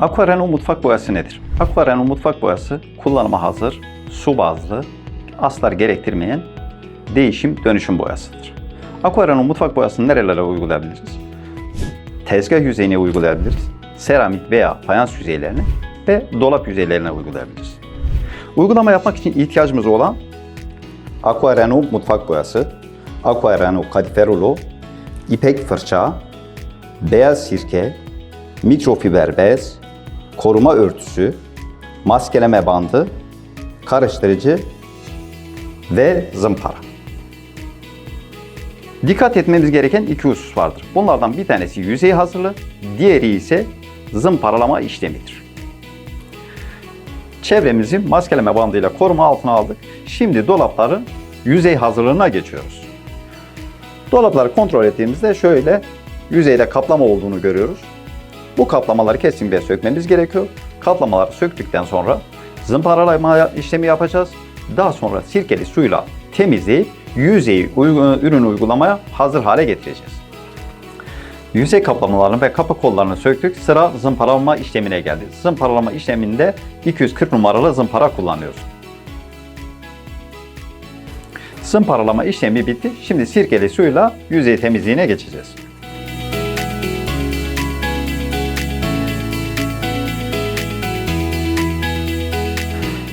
Aquareno mutfak boyası nedir? Aquareno mutfak boyası kullanıma hazır, su bazlı, aslar gerektirmeyen değişim dönüşüm boyasıdır. Aquareno mutfak boyasını nerelere uygulayabiliriz? Tezgah yüzeyine uygulayabiliriz. Seramik veya fayans yüzeylerine ve dolap yüzeylerine uygulayabiliriz. Uygulama yapmak için ihtiyacımız olan Aquareno mutfak boyası, Aquareno kadiferolu, ipek fırça, beyaz sirke, mikrofiber bez, koruma örtüsü, maskeleme bandı, karıştırıcı ve zımpara. Dikkat etmemiz gereken iki husus vardır. Bunlardan bir tanesi yüzey hazırlığı, diğeri ise zımparalama işlemidir. Çevremizi maskeleme bandıyla koruma altına aldık. Şimdi dolapların yüzey hazırlığına geçiyoruz. Dolapları kontrol ettiğimizde şöyle yüzeyde kaplama olduğunu görüyoruz. Bu kaplamaları kesinlikle sökmemiz gerekiyor. Kaplamaları söktükten sonra zımparalama işlemi yapacağız. Daha sonra sirkeli suyla temizleyip yüzeyi uygun, ürün uygulamaya hazır hale getireceğiz. Yüzey kaplamalarını ve kapı kollarını söktük. Sıra zımparalama işlemine geldi. Zımparalama işleminde 240 numaralı zımpara kullanıyoruz. Zımparalama işlemi bitti. Şimdi sirkeli suyla yüzey temizliğine geçeceğiz.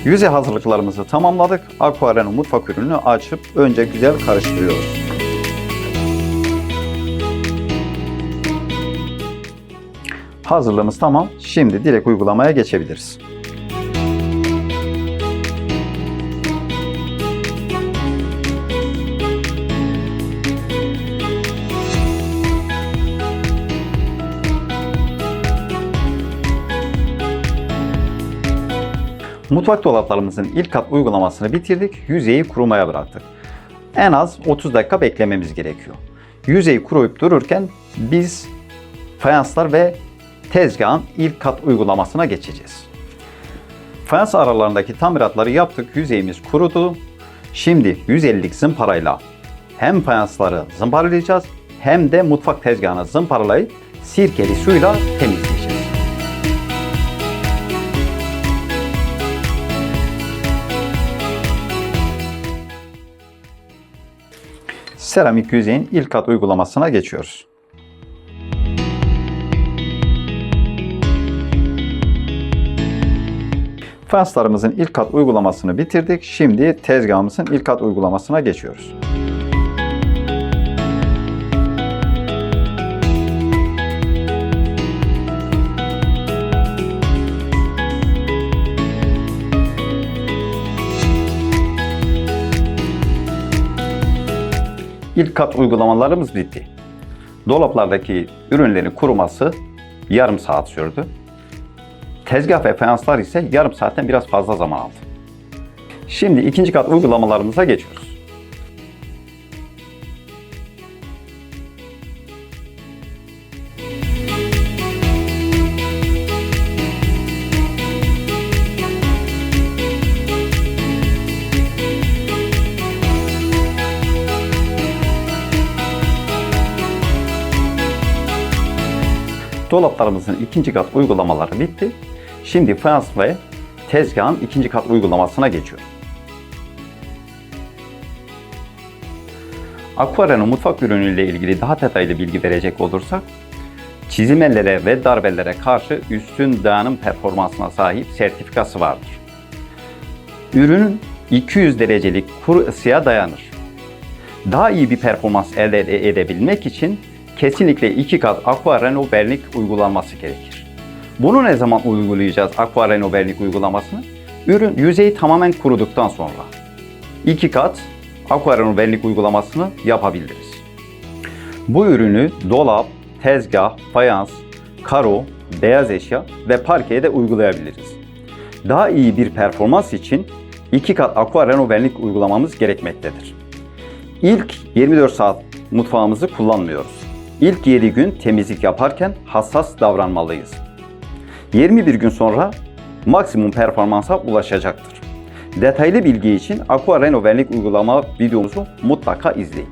Yüzey hazırlıklarımızı tamamladık. Aquareno mutfak ürünü açıp önce güzel karıştırıyoruz. Hazırlığımız tamam. Şimdi direkt uygulamaya geçebiliriz. Mutfak dolaplarımızın ilk kat uygulamasını bitirdik. Yüzeyi kurumaya bıraktık. En az 30 dakika beklememiz gerekiyor. Yüzey kuruyup dururken biz fayanslar ve tezgahın ilk kat uygulamasına geçeceğiz. Fayans aralarındaki tamiratları yaptık. Yüzeyimiz kurudu. Şimdi 150'lik zımparayla hem fayansları zımparalayacağız hem de mutfak tezgahını zımparalayıp sirkeli suyla temizleyeceğiz. Seramik yüzeyin ilk kat uygulamasına geçiyoruz. Fayanslarımızın ilk kat uygulamasını bitirdik. Şimdi tezgahımızın ilk kat uygulamasına geçiyoruz. İlk kat uygulamalarımız bitti. Dolaplardaki ürünlerin kuruması yarım saat sürdü. Tezgah ve fayanslar ise yarım saatten biraz fazla zaman aldı. Şimdi ikinci kat uygulamalarımıza geçiyoruz. Dolaplarımızın ikinci kat uygulamaları bitti. Şimdi fayans ve tezgahın ikinci kat uygulamasına geçiyoruz. Aquareno mutfak ürünüyle ilgili daha detaylı bilgi verecek olursak, çizimellere ve darbelere karşı üstün dayanım performansına sahip sertifikası vardır. Ürün 200 derecelik kuru ısıya dayanır. Daha iyi bir performans elde ede- edebilmek için kesinlikle iki kat Aquareno vernik uygulanması gerekir. Bunu ne zaman uygulayacağız Aquareno vernik uygulamasını? Ürün yüzeyi tamamen kuruduktan sonra. iki kat Aquareno vernik uygulamasını yapabiliriz. Bu ürünü dolap, tezgah, fayans, karo, beyaz eşya ve parkeye de uygulayabiliriz. Daha iyi bir performans için iki kat Aquareno vernik uygulamamız gerekmektedir. İlk 24 saat mutfağımızı kullanmıyoruz. İlk 7 gün temizlik yaparken hassas davranmalıyız. 21 gün sonra maksimum performansa ulaşacaktır. Detaylı bilgi için Aqua Reno uygulama videomuzu mutlaka izleyin.